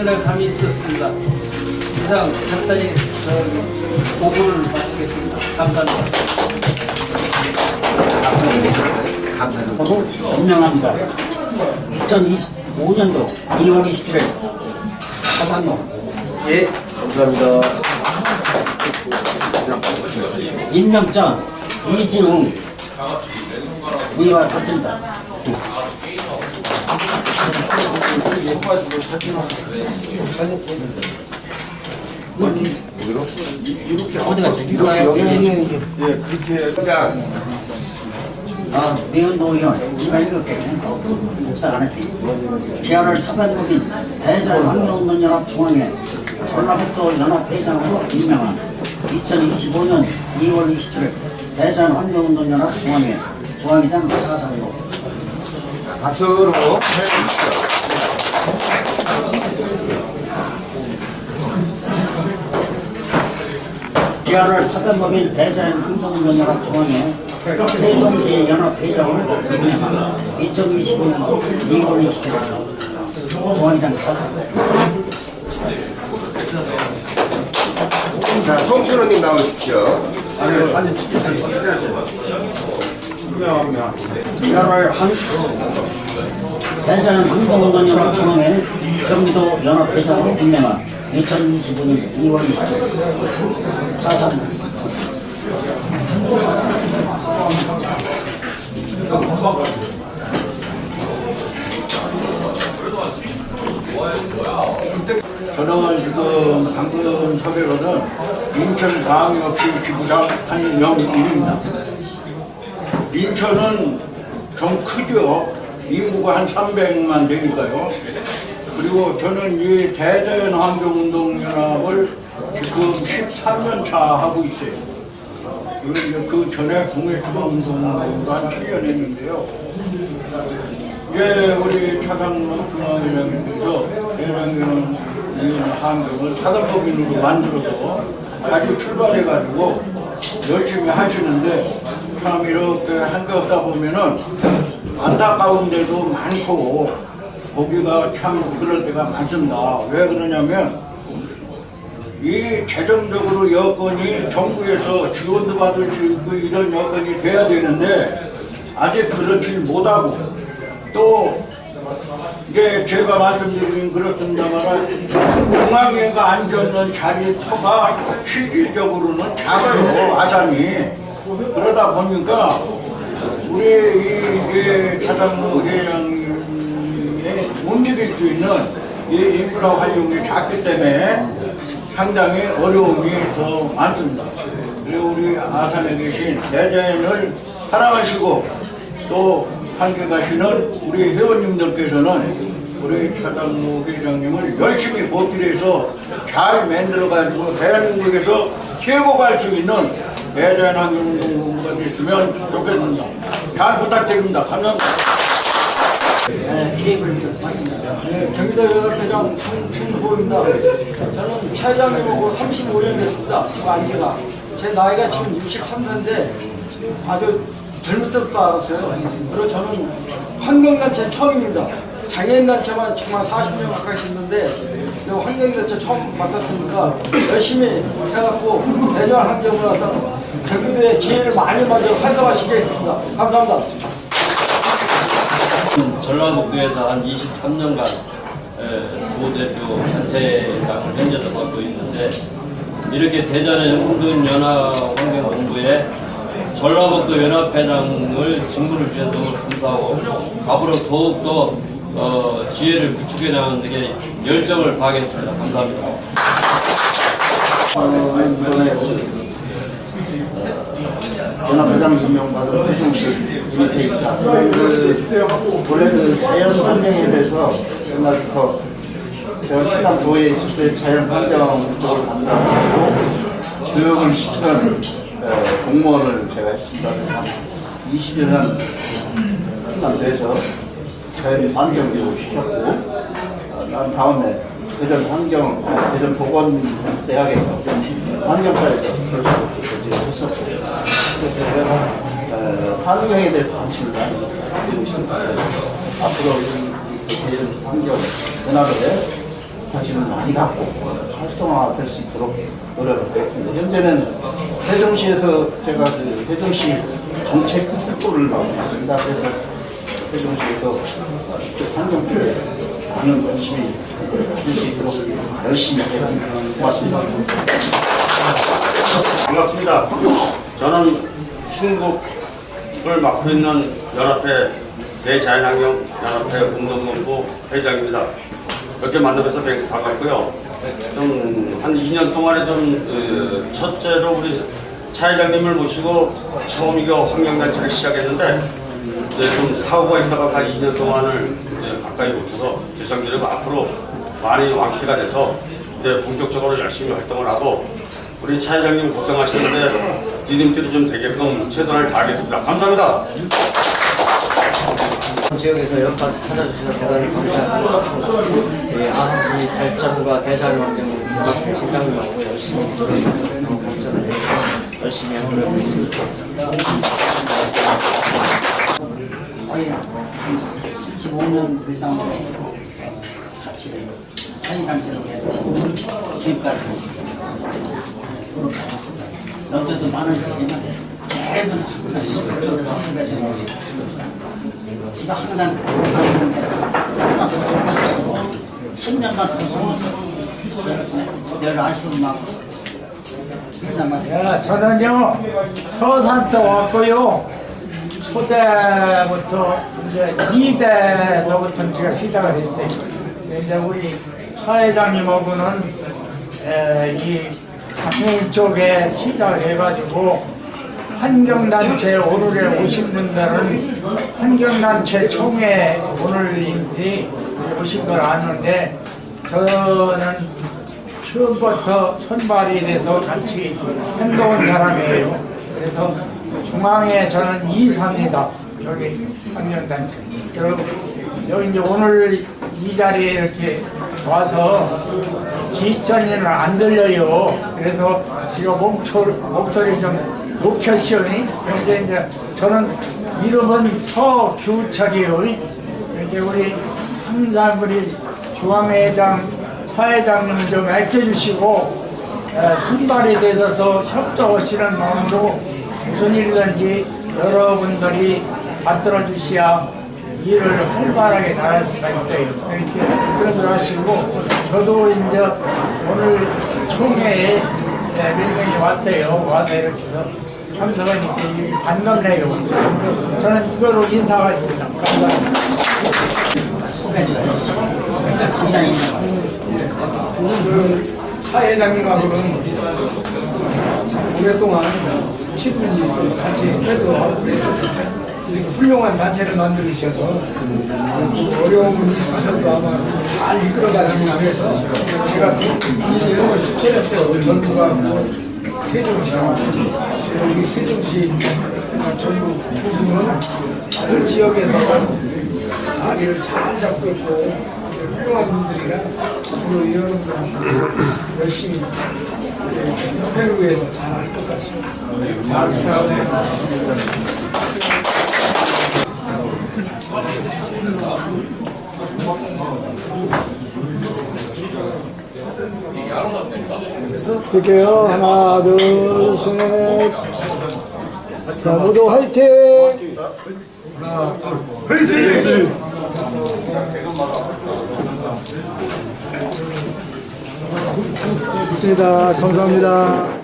오늘 감이 있었습니다. 이상 간단히 저 보고를 마치겠습니다. 감사합니다. 하고 변명합니다. 2025년도 2월 27일 사상로 예, 감사합니다. 임명장 이지웅 의와 같습니다. 어디 와야지. 예, 그렇게. 자, 아, 의원 지가 이렇게 목사 안 했어요. 기아를 사단법인 대전 환경운동연합 중앙회 전라북도 연합회장으로 임명한 2025년 2월 27일 대전 환경운동연합 중앙회 중앙회장 사상으로 박수로. 기아를 사단법인 대전 환경운동연합 중앙회 세종시 연합회장으로 임명한 2025년 2월 27일 중앙회장 사상으로 자, 송춘호님 나오십시오. 기 아를 한 대전 환경운동연합 중앙회 경기도 연합회장으로 임명한 2025년 2월 27일. 사상 저는 지금 방금 소개로는 인천광역시 지부장 한명일입니다. 인천은 좀 크죠. 인구가 한 300만 되니까요. 그리고 저는 이 대전 환경운동연합을 지금 13년 차 하고 있어요. 그 전에 공해주방운동도 한 7년 했는데요. 이제 우리 차장로 중앙회장님께서 대장경은 이 환경을 사단법인으로 만들어서 다시 출발해가지고 열심히 하시는데 참 이렇게 한겨다 보면은 안타까운 데도 많고 거기가 참 그럴 때가 많습니다. 왜 그러냐면 이 재정적으로 여건이 정부에서 지원도 받을 수 있고 이런 여건이 돼야 되는데 아직 그렇지 못하고 또 이제 제가 말씀드리긴 그렇습니다만 중앙에가 앉아있는 자리 터가 실질적으로는 작아요 아산이 그러다 보니까 우리 이 차장로 회장님의 못 이길 수 있는 이 인프라 활용이 작기 때문에 상당히 어려움이 더 많습니다. 그리고 우리 아산에 계신 대전을 사랑하시고 또 함께 가시는 우리 회원님들께서는 우리 차장로 회장님을 열심히 보필해서 잘 만들어가지고 대한민국에서 최고 갈 수 있는 대전환경운동부가 됐으면 좋겠습니다. 잘 부탁드립니다. 감사합니다. 네, 기획을 맞습니다. 네, 경기도 연합회장 송충보입니다. 저는 차장님하고 35년 됐습니다. 지금 안지가. 제 나이가 지금 63세인데 아주 젊을 때부터 알았어요. 그리고 저는 환경단체 처음입니다. 장애인단체만 정말 40년 가까이 있었는데 이 환경단체 처음 맡았으니까 열심히 해갖고 대전 환경을 갖다 경기도의 지혜를 많이 먼저 활성화시키겠습니다. 감사합니다. 전라북도에서 한 23년간 도대표 단체장을 현재도 맡고 있는데 이렇게 대전의 연합 환경본부에 전라북도 연합회장을 직무를 주셔서 너무 감사하고 앞으로 더욱더 어, 지혜를 구축해 나가는 데 열정을 다하겠습니다. 감사합니다. 연합회장 임명받은 회중식 김희태 입사. 그, 원래 그 자연 환경에 대해서 옛날부터 제가 충남 도에 있을 때 자연 환경 쪽을 담당하고 교육을 시키는 어, 공무원을 제가 했습니다. 그래서 한 20여 년 충남도에서 자연 환경 교육을 시켰고 어, 난 다음에 대전 환경, 아니, 대전 보건대학에서 환경과에서 교직을 했었고 제가 어, 환경에 대해서 관심을 가지고 있습니다. 앞으로 이 대전 환경 연합에 관심을 많이 갖고 활성화될 수 있도록 노력을 하겠습니다. 현재는 세종시에서 제가 그 세종시 정책 특보를 맡고 있습니다. 그래서 세종시에서 그 환경부에 많은 관심이 될수 있도록 열심히 하겠습니다. 고맙습니다. 반갑습니다. 저는 충북을 맡고 있는 연합회 대자연환경 연합회 운동본부 회장입니다. 이렇게 만나뵈서 되게 반갑고요. 좀한 2년 동안에 좀 어, 첫째로 우리 차 회장님을 모시고 처음 이거 환경단체를 시작했는데 좀 사고가 있어가 한 2년 동안을 이제 가까이 못해서 일상적으로 앞으로 많이 완쾌가 돼서 이제 본격적으로 열심히 활동을 하고 우리 차 회장님 고생하셨는데 디딤들이 좀 되게끔 최선을 다하겠습니다. 감사합니다. 지역에서 여기까지 찾아주셔서 대단히 감사합니다. 예, 아하지 발전과 대자연환경 연합회 실장님하고 열심히 좀 발전을 해서 열심히 하도록 하겠습니다. 거의 한 35년 이상 같이 사회단체로 해서 지금까지 그렇게 하고 있습니다. 연세도 많으시지만 제일 먼저 항상 적극적으로 적극하시는 분이 제가 항상 하는데 조금만 더 젊어졌으고 10년만 더 젊어서 늘 아쉬운 만큼 인사 말씀 예, 저는요 서산서 왔고요 초대부터 이제 2대서부터 제가 시작을 했어요. 이제 우리 사회장님하고는 에, 이 장애인 쪽에 시작을 해가지고 환경단체 오늘에 오신 분들은 환경단체 총회 오늘인지 오신 걸 아는데 저는 처음부터 선발이 돼서 같이 행동한 사람이에요. 그래서 중앙에 저는 이사입니다. 여기 환경단체. 그리고 여기 이제 오늘 이 자리에 이렇게 와서 지전이는 안 들려요. 그래서 지금 목소리, 목소리 좀 높였어요. 그런데 이제 저는 이름은 서규철이요. 이렇게 우리 항상 우리 중앙회장 사회장님 좀 아껴주시고 에, 선발이 되셔서 협조하시는 마음으로 무슨 일이든지 여러분들이 받들어 주셔야 일을 활발하게 잘할 수가 있어요. 이렇게 그런 걸 하시고 저도 이제 오늘 총회에 네, 몇 명이 왔어요. 와서 이렇게 해서 참석하니까 이 반갑네요. 저는 이거로 인사가 있습니다. 감사합니다. 차 회장님하고는 참 오랫동안 친분이 있어서 같이 회도 하고 그랬어요. 훌륭한 단체를 만들으셔서 어려운 분이 있으셔도 아마 잘 이끌어 가시고 그래서 제가 이 이름을 추천했어요. 전부가 세종시 우리 세종시 전부 두 분은 그 지역에서 자리를 잘 잡고 있고 훌륭한 분들이라 앞으로 여러분들 열심히 협회를 위해서 잘 할 것 같습니다. 잘 부탁합니다. 할게요. 하나, 둘, 셋. 자, 모두 화이팅! 화이팅! 있습니다. 감사합니다.